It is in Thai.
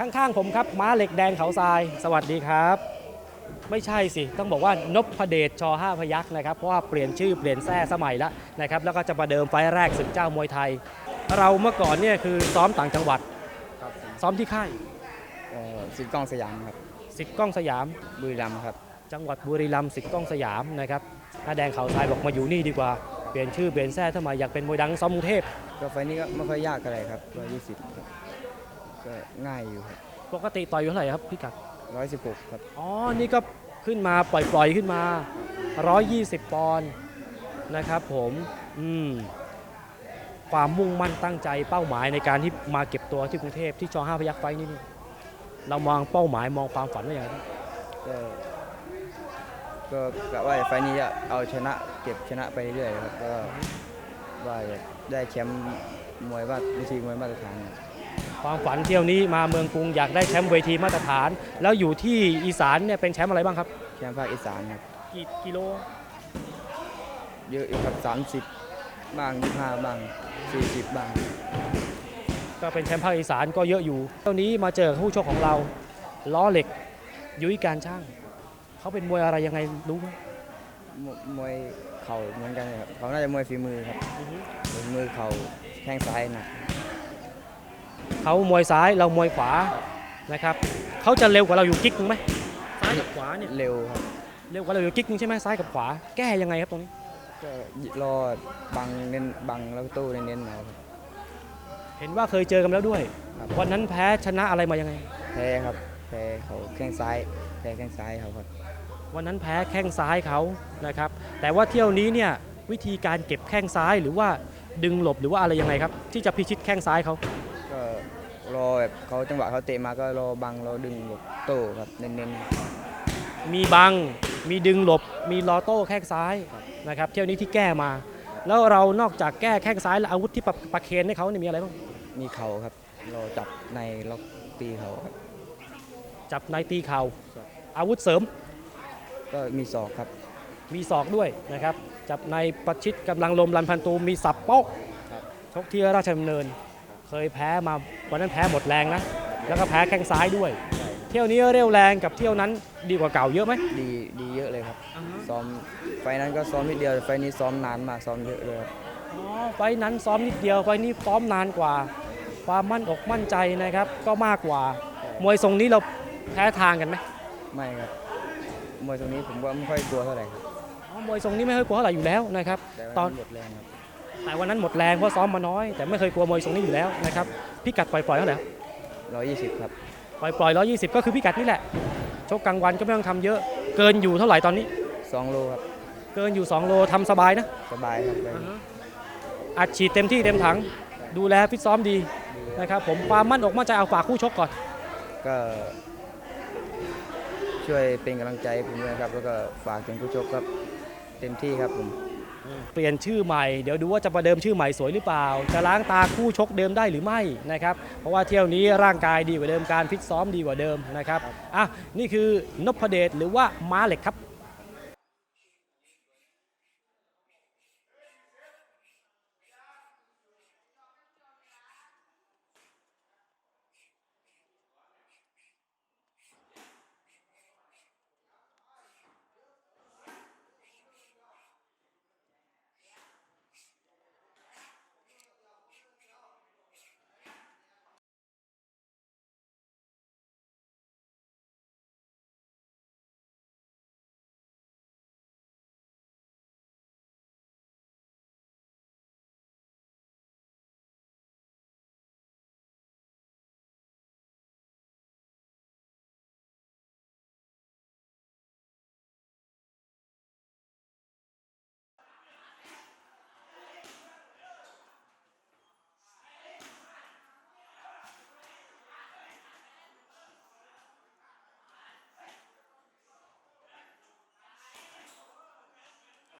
ข้างๆผมครับม้าเหล็กแดงเขาทราย สวัสดีครับ ไม่ใช่สิ ต้องบอกว่านพเดชชห้าพยักษ์นะครับ เพราะว่าเปลี่ยนชื่อเปลี่ยนแท้สมัยแล้วนะครับ แล้วก็จะประเดิมไฟล์แรกศึกเจ้ามวยไทย เราเมื่อก่อนเนี่ยคือซ้อมต่างจังหวัดครับซ้อมที่ค่ายเอ่อสิทธิ์กล้องสยามครับสิทธิ์กล้องสยามบุรีรัมย์ครับ จังหวัดบุรีรัมย์สิทธิ์กล้องสยามนะครับถ้าแดงเขาทรายบอกมาอยู่นี่ดีกว่า เปลี่ยนชื่อเปลี่ยนแท้ทำไมอยากเป็นมวยดังซ้อมกรุงเทพก็ไฟล์นี้ก็ไม่ค่อยยากอะไรครับร้อยยี่สิบครับ ก็ง่ายอยู่ครับปกติต่อยอยู่เท่าไหร่ครับพี่กัดร้อยสิบหกครับอ๋อนี่ก็ขึ้นมาปล่อยๆขึ้นมา 120 ปอนด์นะครับผมอืมความมุ่งมั่นตั้งใจเป้าหมายในการที่มาเก็บตัวที่กรุงเทพที่ชอห้าพยักไฟท์นี่นี่เรามองเป้าหมายมองความฝันว่าอย่างไรบ้างก็ก็กะว่าไฟล์นี้จะเอาชนะเก็บชนะไปเรื่อยๆครับก็ว่าจะได้แชมป์มวยว่าวิธีมวยมาตรฐานครับ ความฝันเที่ยวนี้มาเมืองกรุงอยากได้แชมป์เวทีมาตรฐาน แล้วอยู่ที่อีสานเนี่ยเป็นแชมป์อะไรบ้างครับ แชมป์ภาคอีสานครับกี่กิโล เยอะอยู่ครับสามสิบบ้างยี่ห้าบ้างสี่สิบบ้าง ก็เป็นแชมป์ภาคอีสานก็เยอะอยู่เที่ยวนี้มาเจอคู่ชกของเราล้อเหล็กยุ้ยการช่าง เขาเป็นมวยอะไรยังไงรู้ไหมมมวยเข่าเหมือนกันเลยครับเขาน่าจะมวยฝีมือครับฝีมือเข่าแข้งซ้ายหนะ เขามวยซ้ายเรามวยขวานะครับเขาจะเร็วกว่าเราอยู่กิ๊กนึงไหมซ้ายกับขวาเนี่ยเร็วครับเร็วกว่าเราอยู่กิ๊กนึงใช่ไหมซ้ายกับขวา แก้ยังไงครับตรงนี้ก็รอบังเน้นบังแล้วก็ตู้เน้นๆเอาครับเห็นว่าเคยเจอกันแล้วด้วยครับวันนั้นแพ้ชนะอะไรมายังไง แพ้ครับแพ้เขาแข้งซ้ายแพ้แข้งซ้ายเขาครับวันนั้นแพ้แข้งซ้ายเขานะครับ แต่ว่าเที่ยวนี้เนี่ยวิธีการเก็บแข้งซ้ายหรือว่าดึงหลบหรือว่าอะไรยังไงครับ ที่จะพิชิตแข้งซ้ายเขาก็ รอแบบเขาจังหวะเขาเตะมาก็รอบังรอดึงหลบโต้ครับเน้นมีบัง มีดึงหลบ มีลอโต้แข้งซ้ายนะครับ เที่ยวนี้ที่แก้มา แล้วเรานอกจากแก้แข้งซ้ายแล้วอาวุธที่ประประเคนให้เขาเนี่ยมีอะไรบ้าง ๆมีเข่าครับรอจับในล็อกตีเขาครับ จับในตีเข่าอาวุธเสริม ก็มีศอกครับมีศอกด้วยนะครับ จับในประชิดกำลังลมลันพันตูมีสับโป๊กครับ ชกที่ราชดำเนิน เคยแพ้มาวันนั้นแพ้หมดแรงนะ แล้วก็แพ้แข้งซ้ายด้วย เที่ยวนี้เร็วแรงกับเที่ยวนั้นดีกว่าเก่าเยอะไหม ดีดีเยอะเลยครับ ซ้อมไฟล์นั้นก็ซ้อมนิดเดียวไฟล์นี้ซ้อมนานมากซ้อมเยอะเลยครับอ๋อไฟล์นั้นซ้อมนิดเดียวไฟล์นี้ซ้อมนานกว่า ความมั่นอกมั่นใจนะครับ ก็มากกว่า มวยทรงนี้เราแพ้ทางกันไหมไม่ครับมวยตรงนี้ผมว่าไม่ค่อยกลัวเท่าไหร่ครับอ๋อมวยทรงนี้ไม่เคยกลัวเท่าไหร่อยู่แล้วนะครับ แต่ว่าตอน หมดแรงครับ แต่วันนั้นหมดแรงเพราะซ้อมมาน้อย แต่ไม่เคยกลัวมวยทรงนี้อยู่แล้วนะครับพิกัดปล่อยๆเท่าไหร่ครับร้อยยี่สิบครับปล่อยปล่อย120 ก็คือพิกัดนี่แหละชกกลางวันก็ไม่ต้องทำเยอะเกินอยู่เท่าไหร่ตอนนี้สองโลครับเกินอยู่ 2 โลทำสบายนะสบายครับไปอัดฉีดเต็มที่เต็มถัง ดูแลฟิตซ้อมดีนะครับผมความมั่นอกมั่นใจเอาฝากคู่ชกก่อน ก็ ช่วยเป็นกำลังใจให้ผมด้วยครับ แล้วก็ฝากถึงผู้ชกครับ เต็มที่ครับผม เปลี่ยนชื่อใหม่เดี๋ยวดูว่าจะประเดิมชื่อใหม่สวยหรือเปล่า จะล้างตาคู่ชกเดิมได้หรือไม่นะครับเพราะว่าเที่ยวนี้ร่างกายดีกว่าเดิมการฟิตซ้อมดีกว่าเดิมนะครับอะนี่คือนพเดชหรือว่าม้าเหล็กครับ